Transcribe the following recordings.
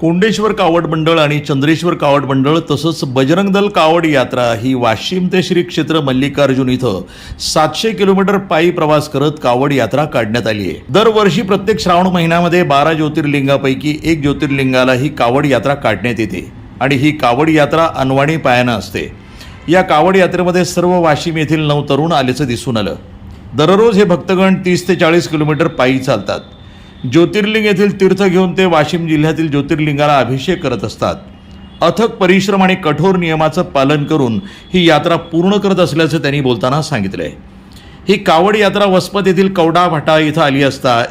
कोंडेश्वर कावड मंडळ आणि चंद्रेश्वर कावड मंडळ तसंच बजरंग दल कावड यात्रा ही वाशिम ते श्री क्षेत्र मल्लिकार्जुन इथं सातशे किलोमीटर पायी प्रवास करत कावड यात्रा काढण्यात आली आहे. दरवर्षी प्रत्येक श्रावण महिन्यामध्ये बारा ज्योतिर्लिंगापैकी एक ज्योतिर्लिंगाला ही कावड यात्रा काढण्यात येते आणि ही कावड यात्रा अनवाणी पायानं असते. या कावड यात्रेमध्ये सर्व वाशिम येथील नऊ तरुण आल्याचं दिसून आलं. दररोज हे भक्तगण तीस ते चाळीस किलोमीटर पायी चालतात. ज्योतिर्लिंग येथील तीर्थ घेऊन ते वाशिम जिल्ह्यातील ज्योतिर्लिंगाला अभिषेक करत असतात. अथक परिश्रम आणि कठोर नियमाचं पालन करून ही यात्रा पूर्ण करत असल्याचं त्यांनी बोलताना सांगितलं. आहे ही कावड यात्रा वसमत येथील कवडा भाटा इथं आली असता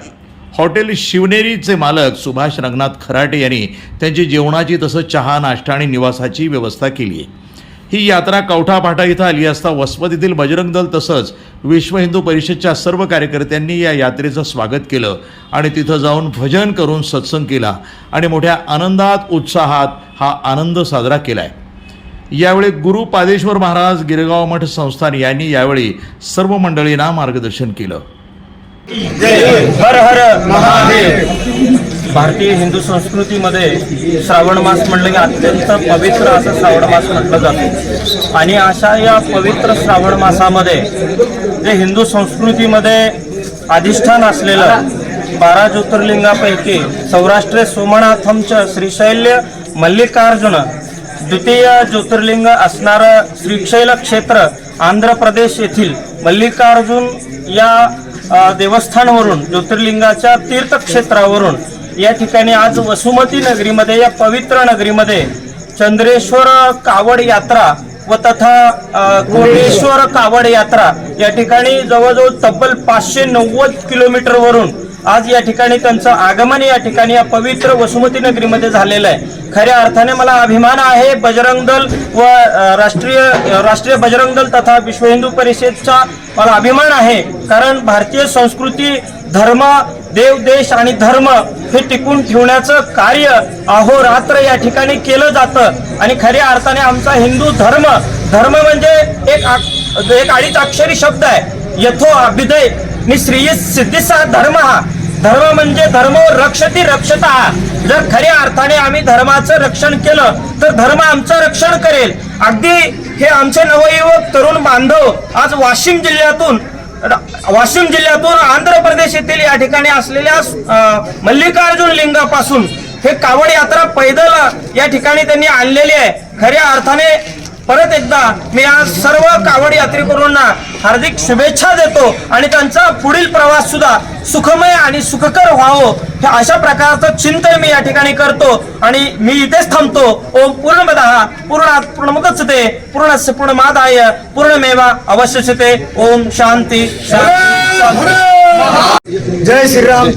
हॉटेल शिवनेरीचे मालक सुभाष रंगनाथ खराटे यांनी त्यांची जेवणाची तसंच चहा नाश्ता आणि निवासाची व्यवस्था केली. आहे ही यात्रा कवठा फाटा इथं आली असता वसमत येथील बजरंग दल तसंच विश्व हिंदू परिषदच्या सर्व कार्यकर्त्यांनी या यात्रेचं स्वागत केलं आणि तिथं जाऊन भजन करून सत्संग केला आणि मोठ्या आनंदात उत्साहात हा आनंद साजरा केला आहे यावेळी गुरु पादेश्वर महाराज गिरगाव मठ संस्थान यांनी यावेळी सर्व मंडळींना मार्गदर्शन केलं. हर हर महादेव. भारतीय हिंदू संस्कृतीमध्ये श्रावण मास म्हणलं की अत्यंत पवित्र असं श्रावण मास म्हटलं जातं. आणि अशा या पवित्र श्रावण मासामध्ये जे हिंदू संस्कृतीमध्ये अधिष्ठान असलेलं बारा ज्योतिर्लिंगापैकी सौराष्ट्र सोमनाथमचं श्रीशैल्य मल्लिकार्जुन द्वितीय ज्योतिर्लिंग असणारं श्रीशैल क्षेत्र आंध्र प्रदेश येथील मल्लिकार्जुन या देवस्थानवरून ज्योतिर्लिंगाच्या तीर्थक्षेत्रावरून या ठिकाणी आज वसुमती नगरीमध्ये या पवित्र नगरीमध्ये चंद्रेश्वर कावड यात्रा व तथा कोटेश्वर कावड यात्रा या ठिकाणी जवळजवळ तब्बल पाचशे नव्वद किलोमीटरवरून आज या ठिकाणी त्यांचं आगमन या ठिकाणी या पवित्र वसुमती नगरीमध्ये झालेलं आहे. खऱ्या अर्थाने मला अभिमान आहे बजरंग दल व राष्ट्रीय राष्ट्रीय बजरंग दल तथा विश्व हिंदू परिषदचा मला अभिमान आहे. कारण भारतीय संस्कृती धर्म देव देश आणि धर्म हे टिकून ठेवण्याचं कार्य अहोरात्र या ठिकाणी केलं जातं. आणि खऱ्या अर्थाने आमचा हिंदू धर्म धर्म म्हणजे एक आ- एक अडीच अक्षरी शब्द आहे. यथो अभिदय निश्रिय सिद्धीचा धर्म हा धर्म म्हणजे धर्म रक्षती रक्षता. जर खऱ्या अर्थाने आम्ही धर्माचं रक्षण केलं तर धर्म आमचं रक्षण करेल. अगदी हे आमचे नवयुवक तरुण बांधव आज वाशिम जिल्ह्यातून वाशिम जिल्ह्यातून आंध्र प्रदेश येथील या ठिकाणी असलेल्या मल्लिकार्जुन लिंगापासून हे कावड यात्रा पैदल या ठिकाणी त्यांनी आणलेली आहे. खऱ्या अर्थाने परत एकदा मी आज सर्व कावड यात्रेकरूंना हार्दिक शुभेच्छा देतो आणि त्यांचा पुढील प्रवास सुद्धा सुखमय आणि सुखकर व्हावं हे अशा प्रकारचं चिंतन मी या ठिकाणी करतो. आणि मी इथेच थांबतो. ओम पूर्णमदः पूर्ण पूर्णमुखच ते पूर्णस्य पूर्णमादाय पूर्णमेवा अवश्यते ओम शांती शांती. शांती जय श्रीराम.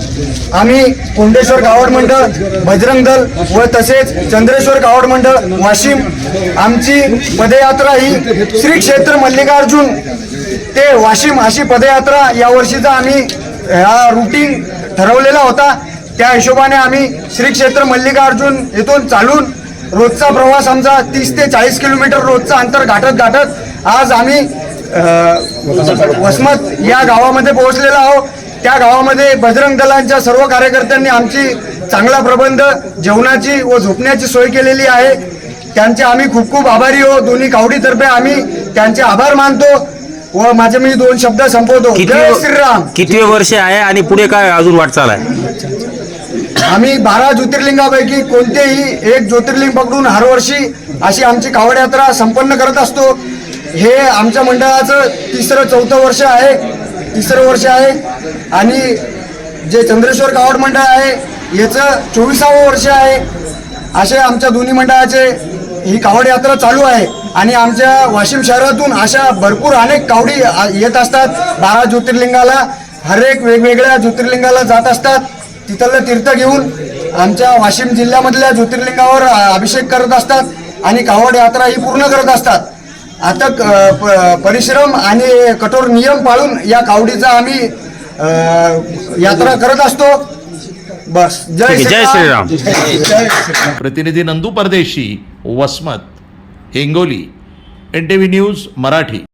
आम्ही कोंडेश्वर गावड मंडळ बजरंग दल व तसेच चंद्रेश्वर गावड मंडळ वाशिम. आमची पदयात्रा ही श्री क्षेत्र मल्लिकार्जुन ते वाशिम अशी पदयात्रा या वर्षीचा आम्ही हा रुटीन ठरवलेला होता. त्या हिशोबाने आम्ही श्री क्षेत्र मल्लिकार्जुन येथून चालून रोजचा प्रवास आमचा तीस ते चाळीस किलोमीटर रोजचा अंतर गाठत गाठत आज आम्ही वसमत या गावामध्ये पोहोचलेला आहोत. त्या गावामध्ये बजरंग दलांच्या सर्व कार्यकर्त्यांनी आमची चांगला प्रबंध जेवणाची व झोपण्याची सोय केलेली आहे. त्यांचे आम्ही खूप खूप आभारी हो दोन्ही कावडीतर्फे आम्ही त्यांचे आभार मानतो व माझे मी दोन शब्द संपवतो. जय श्रीराम. किती वर्ष आहे आणि पुढे काय अजून वाटचाल आहे? आम्ही बारा ज्योतिर्लिंगापैकी कोणतेही एक ज्योतिर्लिंग पकडून हरवर्षी अशी आमची कावड यात्रा संपन्न करत असतो. हे आमच्या मंडळाचं तिसरं चौथं वर्ष आहे. तिसरं वर्ष आहे. आणि जे चंद्रेश्वर कावड मंडळ आहे याचं चोवीसावं वर्ष आहे. असे आमच्या दोन्ही मंडळाचे ही कावड यात्रा चालू आहे. आणि आमच्या वाशिम शहरातून अशा भरपूर अनेक कावडी येत असतात. बारा ज्योतिर्लिंगाला हरेक वेगवेगळ्या ज्योतिर्लिंगाला जात असतात. तिथलं तीर्थ घेऊन आमच्या वाशिम जिल्ह्यामधल्या ज्योतिर्लिंगावर अभिषेक करत असतात. आणि कावड यात्रा ही पूर्ण करत असतात. आता क- प- परिश्रम आणि कठोर नियम पाळून या कावडीचा आम्ही अ, यात्रा करत असतो. बस. ठीक आहे. जय श्रीराम. जय श्रीराम. प्रतिनिधी Nandu Pardeshi Vasmat Hingoli N T V news Marathi.